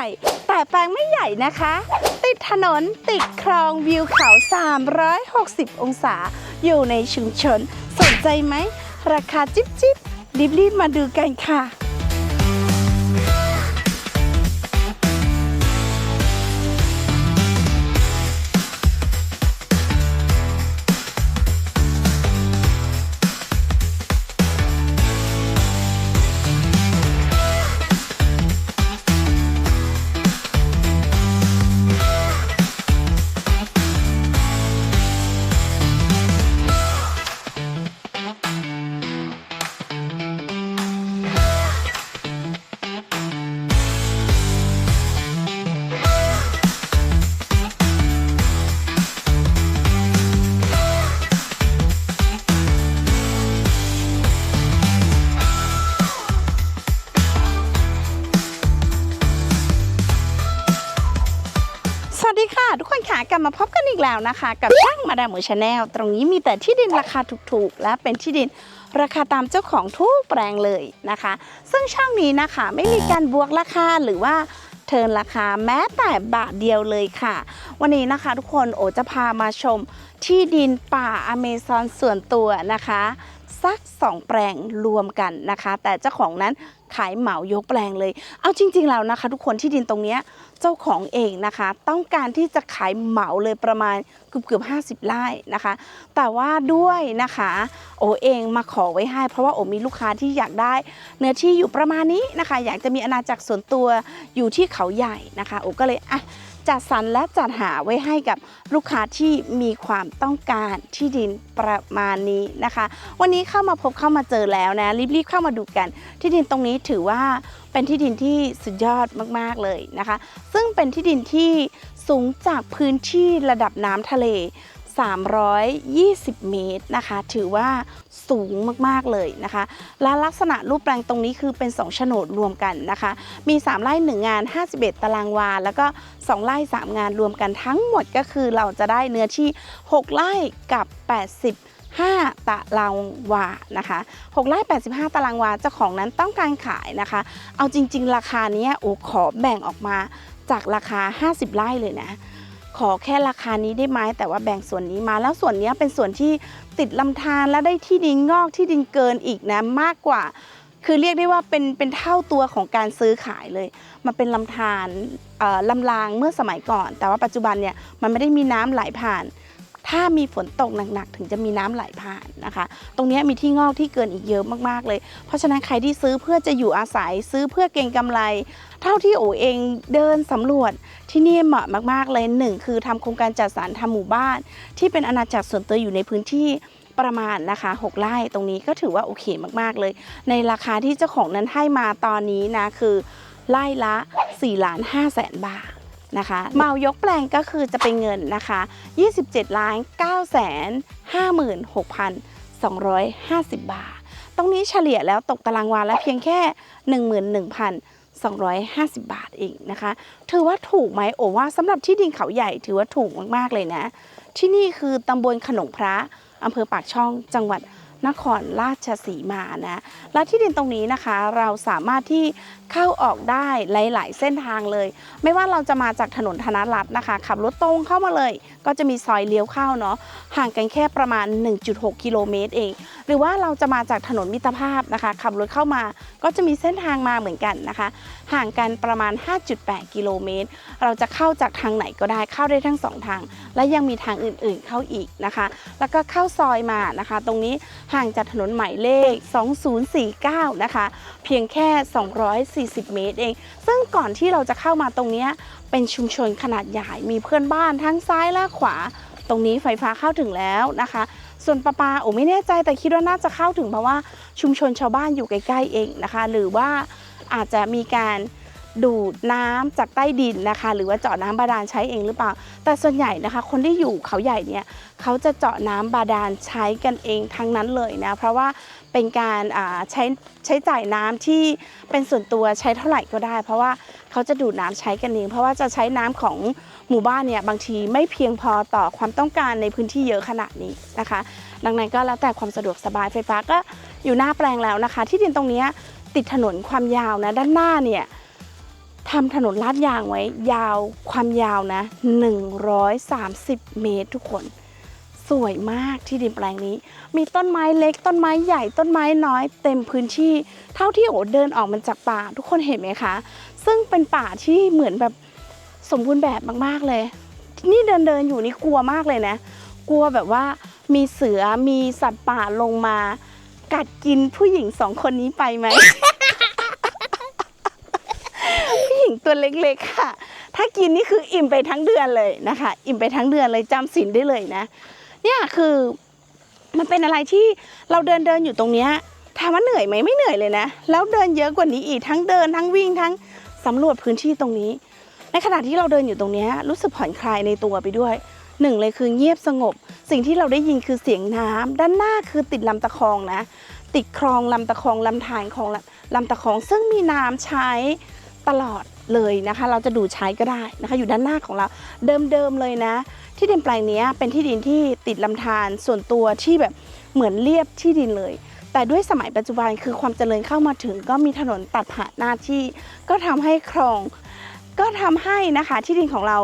ญ่แต่แปลงไม่ใหญ่นะคะ ติดถนนติดคลองวิวเขา 360 องศา อยู่ในชุมชน สนใจไหม ราคาจิ๊บจิ๊บรีบๆมาดูกันค่ะ บมาพบกันอีกแล้วนะคะ กับช่างมาดามหมูชาแนลตรงนี้มีแต่ที่ดินราคาถูกๆ และเป็นที่ดินราคาตามเจ้าของทุกแปลงเลยนะคะ ซึ่งช่องนี้นะคะไม่มีการบวกราคาหรือว่าเทิร์นราคาแม้แต่บาทเดียวเลยค่ะ วันนี้นะคะทุกคนโอจะพามาชมที่ดินป่าอเมซอนส่วนตัวนะคะ สักสองแปลงรวมกันนะคะ แต่เจ้าของนั้นขายเหมายกแปลงเลย เอาจริง ๆ แล้วนะคะ ทุกคนที่ดินตรงนี้เจ้าของเองนะคะ ต้องการที่จะขายเหมาเลยประมาณเกือบเกือบห้ไร่นะคะ แต่ว่าด้วยนะคะ โอเองมาขอไว้ให้ เพราะว่าโอมีลูกค้าที่อยากได้ เนื้อที่อยู่ประมาณนี้นะคะ อยากจะมีอาณาจักรส่วนตัวอยู่ที่เขาใหญ่นะคะ โอก็เลยอะ จัดสรรและจัดหาไว้ให้กับลูกค้าที่มีความต้องการที่ดินประมาณนี้นะคะ วันนี้เข้ามาพบเข้ามาเจอแล้วนะรีบๆเข้ามาดูกัน ที่ดินตรงนี้ถือว่าเป็นที่ดินที่สุดยอดมากๆเลยนะคะ ซึ่งเป็นที่ดินที่สูงจากพื้นที่ระดับน้ำทะเล 320 เมตรนะคะ ถือว่าสูงมากๆเลยนะคะ และลักษณะรูปแปลงตรงนี้คือเป็น 2 โฉนดรวมกันนะคะ มี 3ไร่1งาน 51 ตารางวา แล้วก็ 2ไร่3 งานรวมกันทั้งหมดก็คือเราจะได้เนื้อที่ 6 ไร่กับ85ตารางวานะคะ6ไร่85 ตารางวาเจ้าของนั้นต้องการขายนะคะ เอาจริง ๆ ราคานี้โอ้ขอแบ่งออกมาจากราคา 50 ไร่เลยนะ ขอแค่ราคานี้ได้ไหมแต่ว่าแบ่งส่วนนี้มา แล้วส่วนนี้เป็นส่วนที่ติดลำธารและได้ที่ดินงอกที่ดินเกินอีกนะมากกว่า คือเรียกได้ว่าเป็นเป็นเท่าตัวของการซื้อขายเลย มันเป็นลำธารอ่อลำรางเมื่อสมัยก่อน แต่ว่าปัจจุบันเนี่ยมันไม่ได้มีน้ำไหลผ่าน ถ้ามีฝนตกหนักๆถึงจะมีน้ำไหลผ่านนะคะ ตรงนี้มีที่งอกที่เกินอีกเยอะมากๆเลย เพราะฉะนั้นใครที่ซื้อเพื่อจะอยู่อาศัยซื้อเพื่อเก็งกำไร เท่าที่โอเองเดินสำรวจที่นี่เหมาะมากๆเลยหนึ่งคือทำโครงการจัดสรรทำหมู่บ้าน ที่เป็นอาณาจักรส่วนตัวอยู่ในพื้นที่ประมาณนะคะ6ไร่ตรงนี้ก็ถือว่าโอเคมากๆเลย ในราคาที่เจ้าของนั้นให้มาตอนนี้นะคือไร่ละ4ล้าน5แสนบาท นะคะเมายกแปลงก็คือจะเป็นเงินนะคะ 27ล้าน9แสน56,250 บาท ตรงนี้เฉลี่ยแล้วตกตารางวาละเพียงแค่ 11,250 บาทเองนะคะ ถือว่าถูกไหมโอว่าสำหรับที่ดินเขาใหญ่ถือว่าถูกมาก ๆ เลยนะ ที่นี่คือตำบลขนงพระอำเภอปากช่องจังหวัด นครราชสีมานะและที่ดินตรงนี้นะคะเราสามารถที่เข้าออกได้หลาย ๆ เส้นทางเลย ไม่ว่าเราจะมาจากถนนธนรัตน์นะคะ ขับรถตรงเข้ามาเลย ก็จะมีซอยเลี้ยวเข้าเนาะห่างกันแค่ประมาณ 1.6 กิโลเมตรเอง หรือว่าเราจะมาจากถนนมิตรภาพนะคะ ขับรถเข้ามาก็จะมีเส้นทางมาเหมือนกันนะคะ ห่างกันประมาณ 5.8 กิโลเมตร เราจะเข้าจากทางไหนก็ได้เข้าได้ทั้งสองทาง และยังมีทางอื่นๆเข้าอีกนะคะ แล้วก็เข้าซอยมานะคะ ตรงนี้ห่างจากถนนหมายเลข 2049 นะคะ เพียงแค่ 240 เมตรเอง ซึ่งก่อนที่เราจะเข้ามาตรงนี้เป็นชุมชนขนาดใหญ่ มีเพื่อนบ้านทั้งซ้ายและขวา ตรงนี้ไฟฟ้าเข้าถึงแล้วนะคะ ส่วนประปาโอ้ไม่แน่ใจแต่คิดว่าน่าจะเข้าถึงเพราะว่าชุมชนชาวบ้านอยู่ใกล้ๆเองนะคะ หรือว่า อาจจะมีการดูดน้ำจากใต้ดินนะคะ หรือว่าเจาะน้ำบาดาลใช้เองหรือเปล่า แต่ส่วนใหญ่นะคะ คนที่อยู่เขาใหญ่เนี่ยเขาจะเจาะน้ำบาดาลใช้กันเองทั้งนั้นเลยนะ เพราะว่าเป็นการใช้ใช้จ่ายน้ำที่เป็นส่วนตัวใช้เท่าไหร่ก็ได้ เพราะว่าเขาจะดูดน้ำใช้กันเอง เพราะว่าจะใช้น้ำของหมู่บ้านเนี่ยบางทีไม่เพียงพอต่อความต้องการในพื้นที่เยอะขนาดนี้นะคะ ดังนั้นก็แล้วแต่ความสะดวกสบายไฟฟ้าก็อยู่หน้าแปลงแล้วนะคะ ที่ดินตรงนี้ ติดถนนความยาวนะ ด้านหน้าเนี่ยทำถนนลาดยางไว้ ยาวความยาวนะ 130 เมตรทุกคน สวยมากที่ดินแปลงนี้ มีต้นไม้เล็ก ต้นไม้ใหญ่ต้นไม้น้อย เต็มพื้นที่ เท่าที่โอเดินออกมันจากป่า ทุกคนเห็นไหมคะ ซึ่งเป็นป่าที่เหมือนแบบสมบูรณ์แบบมากๆเลย นี่เดินเดินอยู่นี่กลัวมากเลยนะ กลัวแบบว่ามีเสือมีสัตว์ป่าลงมา กัดกินผู้หญิงสองคนนี้ไปไหม ผู้หญิงตัวเล็กๆค่ะ ถ้ากินนี่คืออิ่มไปทั้งเดือนเลยนะคะ อิ่มไปทั้งเดือนเลยจำศีลได้เลยนะ เนี่ยคือมันเป็นอะไรที่เราเดินเดินอยู่ตรงเนี้ยถามว่าเหนื่อยไหมไม่เหนื่อยเลยนะ แล้วเดินเยอะกว่านี้อีกทั้งเดินทั้งวิ่งทั้งสำรวจพื้นที่ตรงนี้ ในขณะที่เราเดินอยู่ตรงเนี้ยรู้สึกผ่อนคลายในตัวไปด้วยหนึ่งเลยคือเงียบสงบ สิ่งที่เราได้ยินคือเสียงน้ำด้านหน้าคือติดลำตะคองนะ ติดคลองลำตะคองลำธารของลำลำตะคอง ซึ่งมีน้ำใช้ตลอดเลยนะคะ เราจะดูดใช้ก็ได้นะคะ อยู่ด้านหน้าของเราเดิมๆเลยนะ ที่ดินแปลงนี้เป็นที่ดินที่ติดลำธารส่วนตัวที่แบบเหมือนเรียบที่ดินเลย แต่ด้วยสมัยปัจจุบันคือความเจริญเข้ามาถึง ก็มีถนนตัดผ่านหน้าที่ก็ทำให้คลอง ก็ทำให้นะคะที่ดินของเรา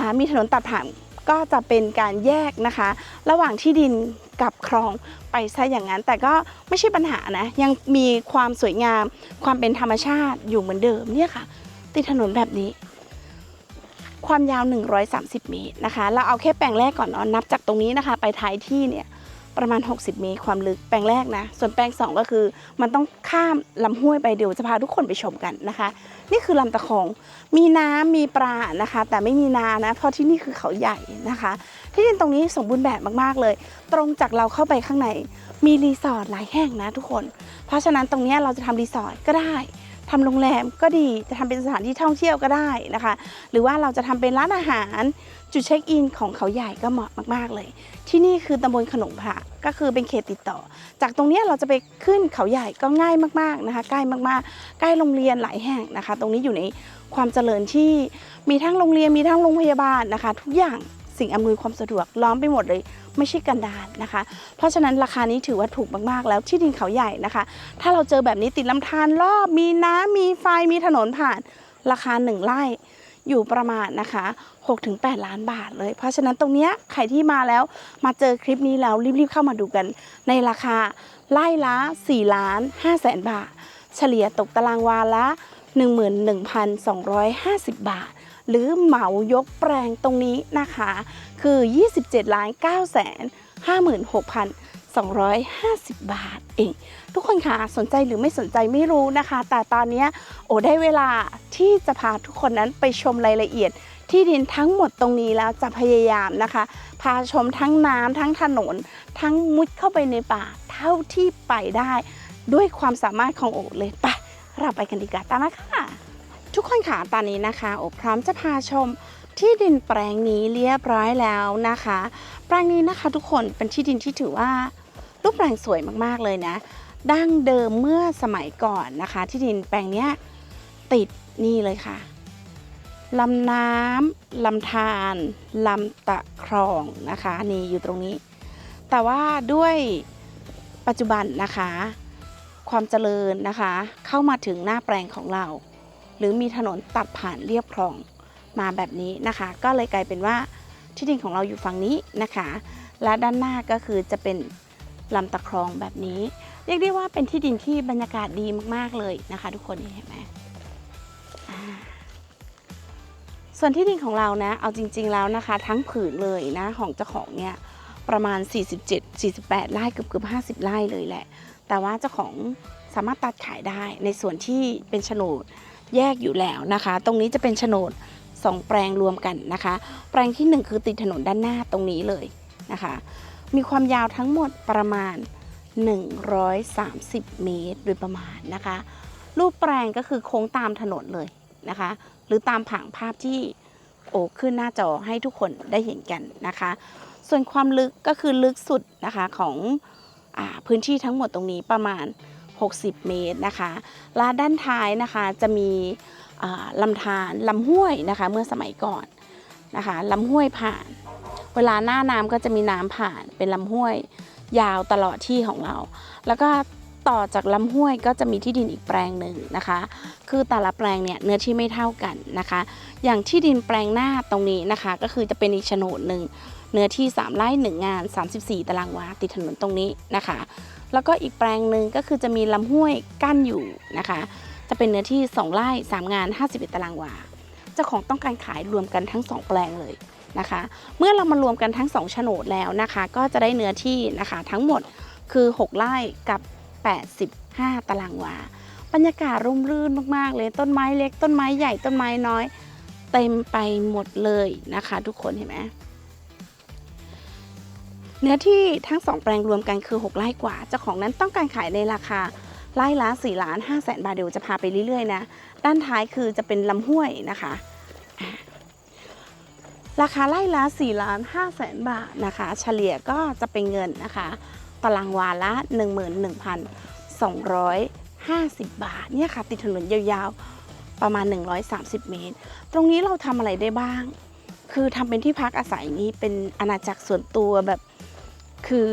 ามีถนนตัดผ่าน ก็จะเป็นการแยกนะคะ ระหว่างที่ดินกับคลองไปซะอย่างนั้น แต่ก็ไม่ใช่ปัญหานะ ยังมีความสวยงาม ความเป็นธรรมชาติอยู่เหมือนเดิมเนี่ยค่ะ ติดถนนแบบนี้ ความยาว 130 เมตรนะคะ เราเอาแค่แปลงแรกก่อนเนาะนับจากตรงนี้นะคะ ไปท้ายที่เนี่ย ประมาณ 60 เมตรความลึกแปลงแรกนะ ส่วนแปลง 2 ก็คือ มันต้องข้ามลำห้วยไปเดี๋ยวจะพาทุกคนไปชมกันนะคะ นี่คือลำตะคองมีน้ำมีปลานะคะ แต่ไม่มีนานะ เพราะที่นี่คือเขาใหญ่นะคะ ที่ดินตรงนี้สมบูรณ์แบบมากๆเลย ตรงจากเราเข้าไปข้างในมีรีสอร์ทหลายแห่งนะทุกคน เพราะฉะนั้นตรงนี้เราจะทำรีสอร์ทก็ได้ทำโรงแรมก็ดีจะทำเป็นสถานที่ท่องเที่ยวก็ได้นะคะ หรือว่าเราจะทำเป็นร้านอาหาร จุดเช็คอินของเขาใหญ่ก็เหมาะมากๆเลย ที่นี่คือตำบลขนงพระก็คือเป็นเขตติดต่อ จากตรงนี้เราจะไปขึ้นเขาใหญ่ก็ง่ายมากๆนะคะ ใกล้มากๆ ใกล้โรงเรียนหลายแห่งนะคะ ตรงนี้อยู่ในความเจริญที่มีทั้งโรงเรียนมีทั้งโรงพยาบาลนะคะ ทุกอย่างสิ่งอำนวยความสะดวกล้อมไปหมดเลย ไม่ใช่กันดารนะคะ เพราะฉะนั้นราคานี้ถือว่าถูกมากๆ แล้วที่ดินเขาใหญ่นะคะ ถ้าเราเจอแบบนี้ติดลำธารรอบมีน้ำมีไฟมีถนนผ่านราคาหนึ่งไร่ อยู่ประมาณนะคะ 6-8 ล้านบาทเลย เพราะฉะนั้นตรงเนี้ยใครที่มาแล้วมาเจอคลิปนี้แล้วรีบๆเข้ามาดูกัน ในราคาไร่ละ4ล้าน5แสนบาท เฉลี่ยตกตารางวาละ 11,250 บาท หรือเหมายกแปลงตรงนี้นะคะ คือ 27ล้าน9แสน 250 บาทเอง ทุกคนคะสนใจหรือไม่สนใจไม่รู้นะคะ แต่ตอนนี้โอได้เวลาที่จะพาทุกคนนั้นไปชมรายละเอียดที่ดินทั้งหมดตรงนี้แล้วจะพยายามนะคะ พาชมทั้งน้ำทั้งถนน ทั้งมุดเข้าไปในป่าเท่าที่ไปได้ ด้วยความสามารถของโอเลยไปเราไปกันดีกว่าตามมาค่ะทุกคนค่ะตอนนี้นะคะ โอพร้อมจะพาชมที่ดินแปลงนี้เรียบร้อยแล้วนะคะ แปลงนี้นะคะทุกคนเป็นที่ดินที่ถือว่า รูปแปลงสวยมากๆเลยนะ ดั้งเดิมเมื่อสมัยก่อนนะคะ ที่ดินแปลงเนี้ยติดนี่เลยค่ะลำน้ำลำธารลำตะครองนะคะนี่อยู่ตรงนี้ แต่ว่าด้วยปัจจุบันนะคะ ความเจริญนะคะ เข้ามาถึงหน้าแปลงของเรา หรือมีถนนตัดผ่านเรียบคลองมาแบบนี้นะคะ ก็เลยกลายเป็นว่าที่ดินของเราอยู่ฝั่งนี้นะคะ และด้านหน้าก็คือจะเป็น ลำตะครองแบบนี้ เรียกได้ว่าเป็นที่ดินที่บรรยากาศดีมากๆเลยนะคะ ทุกคนเห็นไหมส่วนที่ดินของเรานะ เอาจริง ๆแล้วนะคะ ทั้งผืนเลยนะของเจ้าของเนี่ยประมาณ 47-48 ไร่เกือบเกือบ50 ไร่เลยแหละ แต่ว่าเจ้าของสามารถตัดขายได้ในส่วนที่เป็นโฉนดแยกอยู่แล้วนะคะ ตรงนี้จะเป็นโฉนดสองแปลงรวมกันนะคะ แปลงที่หนึ่งคือติดถนนด้านหน้าตรงนี้เลยนะคะ มีความยาวทั้งหมดประมาณ 130 เมตร โดยประมาณนะคะ รูปแปลงก็คือโค้งตามถนนเลยนะคะ หรือตามผังภาพที่โอขึ้นหน้าจอให้ทุกคนได้เห็นกันนะคะ ส่วนความลึกก็คือลึกสุดนะคะของอพื้นที่ทั้งหมดตรงนี้ประมาณ 60 เมตรนะคะลาด้านท้ายนะคะจะมีลำธารลำห้วยนะคะ เมื่อสมัยก่อนนะคะลำห้วยผ่าน เวลาหน้าน้ำก็จะมีน้ำผ่านเป็นลำห้วย ยาวตลอดที่ของเรา แล้วก็ต่อจากลำห้วยก็จะมีที่ดินอีกแปลงหนึ่งนะคะ คือแต่ละแปลงเนี่ยเนื้อที่ไม่เท่ากันนะคะ อย่างที่ดินแปลงหน้าตรงนี้นะคะ ก็คือจะเป็นอีกโฉนดหนึ่งเนื้อที่3ไร่1งาน 34 ตารางวาติดถนนตรงนี้นะคะ แล้วก็อีกแปลงหนึ่งก็คือจะมีลำห้วยกั้นอยู่นะคะ จะเป็นเนื้อที่2ไร่3งาน 51 ตารางวาเจ้าของต้องการขายรวมกันทั้ง 2 แปลงเลย นะคะ เมื่อเรามารวมกันทั้ง2โฉนดแล้วนะคะ ก็จะได้เนื้อที่นะคะทั้งหมดคือ 6ไร่กับ 85 ตารางวา บรรยากาศร่มรื่นมากๆ เลยต้นไม้เล็ก ต้นไม้ใหญ่ต้นไม้น้อย เต็มไปหมดเลยนะคะ ทุกคนเห็นไหมเนื้อที่ทั้งสองแปลงรวมกันคือ 6ไร่กว่าเจ้าของนั้นต้องการขายในราคาไร่ละ4ล้าน5แสนบาทเดี๋ยวจะพาไปเรื่อยๆนะ ด้านท้ายคือจะเป็นลำห้วยนะคะอะ ราคาไร่ละ4ล้าน5แสนบาทนะคะ เฉลี่ยก็จะเป็นเงินนะคะตารางวาละ 11,250 บาทเนี่ยค่ะ ติดถนนยาวๆ ประมาณ 130 เมตร ตรงนี้เราทำอะไรได้บ้าง คือทำเป็นที่พักอาศัยนี้เป็นอาณาจักรส่วนตัวแบบคือ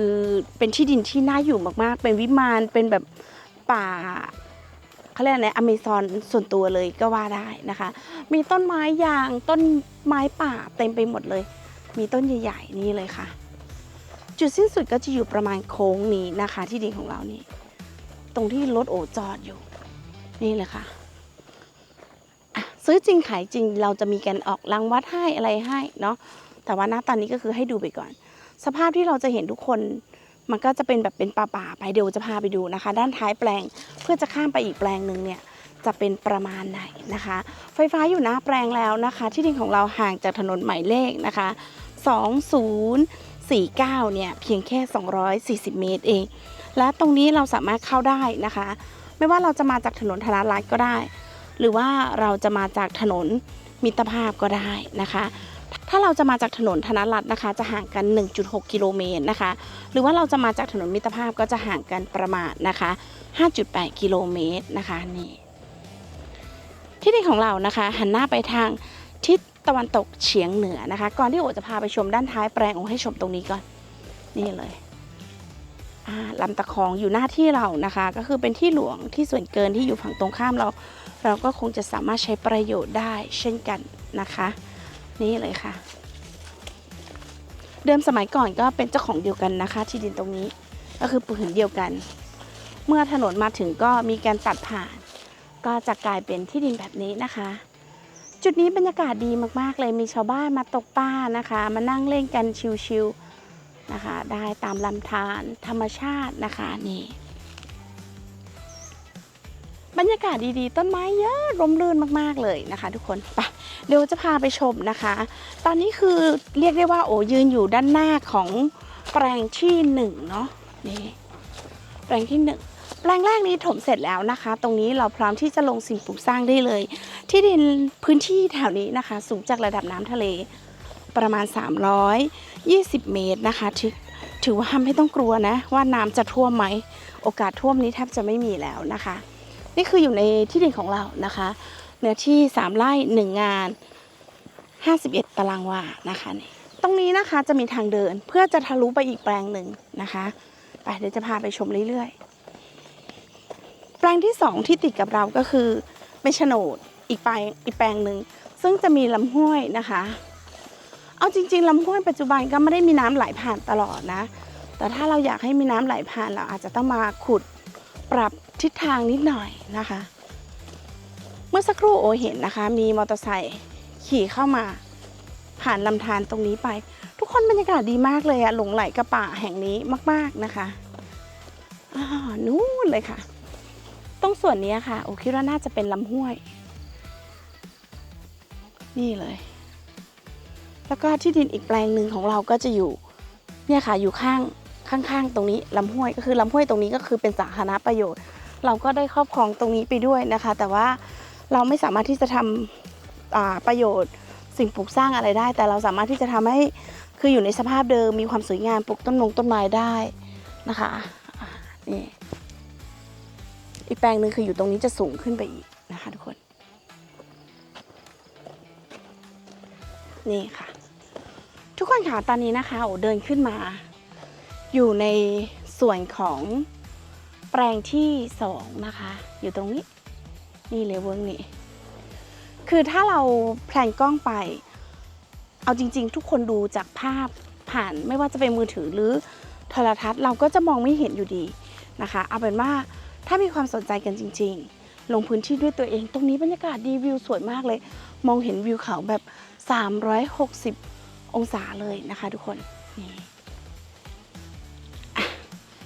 เป็นที่ดินที่น่าอยู่มากๆ เป็นวิมานเป็นแบบป่า เขาเรียกอะไรอเมซอนส่วนตัวเลยก็ว่าได้นะคะ มีต้นไม้ยางต้นไม้ป่าเต็มไปหมดเลย มีต้นใหญ่ๆนี่เลยค่ะ จุดสิ้นสุดก็จะอยู่ประมาณโค้งนี้นะคะ ที่ดินของเรานี่ ตรงที่รถโอจอดอยู่ นี่เลยค่ะอะซื้อจริงขายจริงเราจะมีการออกรางวัดให้อะไรให้เนาะแต่ว่าณตอนนี้ก็คือให้ดูไปก่อน สภาพที่เราจะเห็นทุกคน มันก็จะเป็นแบบเป็นป่าๆไปเดี๋ยวจะพาไปดูนะคะ ด้านท้ายแปลงเพื่อจะข้ามไปอีกแปลงหนึ่งเนี่ยจะเป็นประมาณไหนนะคะ ไฟฟ้าอยู่หน้าแปลงแล้วนะคะ ที่ดินของเราห่างจากถนนหมายเลขนะคะ 2049 เนี่ยเพียงแค่ 240 เมตรเอง และตรงนี้เราสามารถเข้าได้นะคะ ไม่ว่าเราจะมาจากถนนธนรัตน์ก็ได้ หรือว่าเราจะมาจากถนนมิตรภาพก็ได้นะคะ ถ้าเราจะมาจากถนนธนรัตน์นะคะ จะห่างกัน 1.6 กิโลเมตรนะคะ หรือว่าเราจะมาจากถนนมิตรภาพก็จะห่างกันประมาณนะคะ 5.8 กิโลเมตรนะคะนี่ที่ดินของเรานะคะ หันหน้าไปทางทิศตะวันตกเฉียงเหนือนะคะ ก่อนที่โอจะพาไปชมด้านท้ายแปลงโอให้ชมตรงนี้ก่อนนี่เลยลำตะคองอยู่หน้าที่เรานะคะ ก็คือเป็นที่หลวงที่ส่วนเกินที่อยู่ฝั่งตรงข้ามเรา เราก็คงจะสามารถใช้ประโยชน์ได้เช่นกันนะคะ นี่เลยค่ะ เดิมสมัยก่อนก็เป็นเจ้าของเดียวกันนะคะ ที่ดินตรงนี้ก็คือผืนเดียวกัน เมื่อถนนมาถึงก็มีการตัดผ่าน ก็จะกลายเป็นที่ดินแบบนี้นะคะ จุดนี้บรรยากาศดีมากๆเลยมีชาวบ้านมาตกปลานะคะ มานั่งเล่นกันชิวๆนะคะ ได้ตามลำธารธรรมชาตินะคะนี่ บรรยากาศดีๆ ต้นไม้เยอะร่มรื่นมากๆเลยนะคะ ทุกคนไปเดี๋ยวจะพาไปชมนะคะ ตอนนี้คือเรียกได้ว่าโอ้ยืนอยู่ด้านหน้าของแปลงที่หนึ่งเนาะนี่แปลงที่หนึ่งแปลงแรกนี้ถมเสร็จแล้วนะคะ ตรงนี้เราพร้อมที่จะลงสิ่งปลูกสร้างได้เลย ที่ดินพื้นที่แถวนี้นะคะ สูงจากระดับน้ำทะเลประมาณ 320 เมตรนะคะถือถือว่าไม่ต้องกลัวนะ ว่าน้ำจะท่วมไหม โอกาสท่วมนี้แทบจะไม่มีแล้วนะคะ นี่คืออยู่ในที่ดินของเรานะคะ เนื้อที่ 3 ไร่ 1 งาน 51 ตารางวานะคะนี่ตรงนี้นะคะจะมีทางเดินเพื่อจะทะลุไปอีกแปลงหนึ่งนะคะไปเดี๋ยวจะพาไปชมเรื่อยๆ แปลงที่ 2 ที่ติดกับเราก็คือเป็นโฉนดอีกแปลงอีกแปลงหนึ่งซึ่งจะมีลำห้วยนะคะ เอาจริง ๆลำห้วยปัจจุบันก็ไม่ได้มีน้ำไหลผ่านตลอดนะ แต่ถ้าเราอยากให้มีน้ำไหลผ่านเราอาจจะต้องมาขุด ปรับทิศทางนิดหน่อยนะคะ เมื่อสักครู่โอเห็นนะคะ มีมอเตอร์ไซค์ขี่เข้ามา ผ่านลำธารตรงนี้ไป ทุกคนบรรยากาศดีมากเลยอะหลงไหลกับป่าแห่งนี้มาก ๆนะคะอ่านู่นเลยค่ะ ตรงส่วนนี้ค่ะ โอคิดว่าน่าจะเป็นลำห้วย นี่เลย แล้วก็ที่ดินอีกแปลงหนึ่งของเราก็จะอยู่ เนี่ยค่ะอยู่ข้าง ข้างๆ ตรงนี้ลำห้วยก็คือลำห้วยตรงนี้ก็คือเป็นสาธารณประโยชน์ เราก็ได้ครอบครองตรงนี้ไปด้วยนะคะ แต่ว่าเราไม่สามารถที่จะทำอ่าประโยชน์สิ่งปลูกสร้างอะไรได้ แต่เราสามารถที่จะทำให้คืออยู่ในสภาพเดิมมีความสวยงามปลูกต้นมงต้นไม้ได้นะคะนี่อีกแปลงหนึ่งคืออยู่ตรงนี้จะสูงขึ้นไปอีกนะคะทุกคน นี่ค่ะ ทุกคนค่ะตอนนี้นะคะโอเดินขึ้นมา อยู่ในส่วนของแปลงที่สองนะคะ อยู่ตรงนี้ นี่เลยเวิร์กนี่ คือถ้าเราแพลนกล้องไป เอาจริง ๆ ทุกคนดูจากภาพผ่านไม่ว่าจะเป็นมือถือหรือโทรทัศน์เราก็จะมองไม่เห็นอยู่ดีนะคะ เอาเป็นว่าถ้ามีความสนใจกันจริง ๆ ลงพื้นที่ด้วยตัวเอง ตรงนี้บรรยากาศดีวิวสวยมากเลย มองเห็นวิวเขาแบบ 360 องศาเลยนะคะทุกคนนี่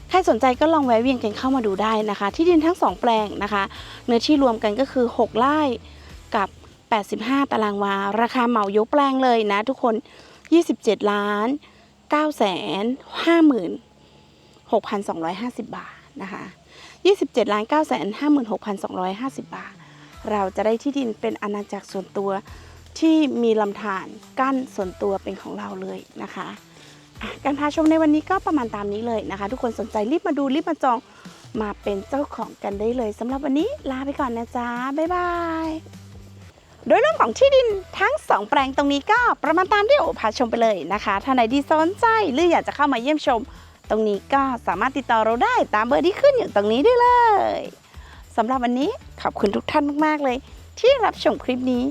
ใครสนใจก็ลองแวะเวียนกันเข้ามาดูได้นะคะ ที่ดินทั้งสองแปลงนะคะ เนื้อที่รวมกันก็คือ 6ไร่กับ 85 ตารางวา ราคาเหมายกแปลงเลยนะทุกคน 27 ล้าน9แสน5หมื่น6,250 บาทนะคะ 27ล้าน9แสน5หมื่น6,250 บาท เราจะได้ที่ดินเป็นอาณาจักรส่วนตัวที่มีลำธารกั้นส่วนตัวเป็นของเราเลยนะคะ การพาชมในวันนี้ก็ประมาณตามนี้เลยนะคะ ทุกคนสนใจรีบมาดูรีบมาจองมาเป็นเจ้าของกันได้เลยสำหรับวันนี้ลาไปก่อนนะจ๊ะ บ๊ายบาย โดยเรื่องของที่ดินทั้งสองแปลงตรงนี้ก็ประมาณตามที่โอพาชมไปเลยนะคะ ถ้าไหนดีสนใจหรืออยากจะเข้ามาเยี่ยมชม ตรงนี้ก็สามารถติดต่อเราได้ตามเบอร์ที่ขึ้นอยู่ตรงนี้ได้เลยสำหรับวันนี้ขอบคุณทุกท่านมากๆเลย ที่รับชมคลิปนี้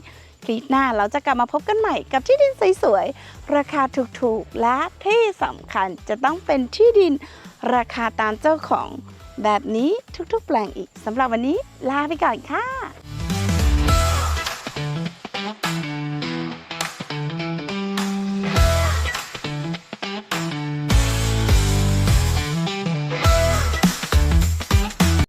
คลิปหน้าเราจะกลับมาพบกันใหม่กับที่ดินสวยๆ ราคาถูกๆ และที่สำคัญจะต้องเป็นที่ดินราคาตามเจ้าของแบบนี้ทุกๆ แปลงอีกสำหรับวันนี้ลาไปก่อนค่ะ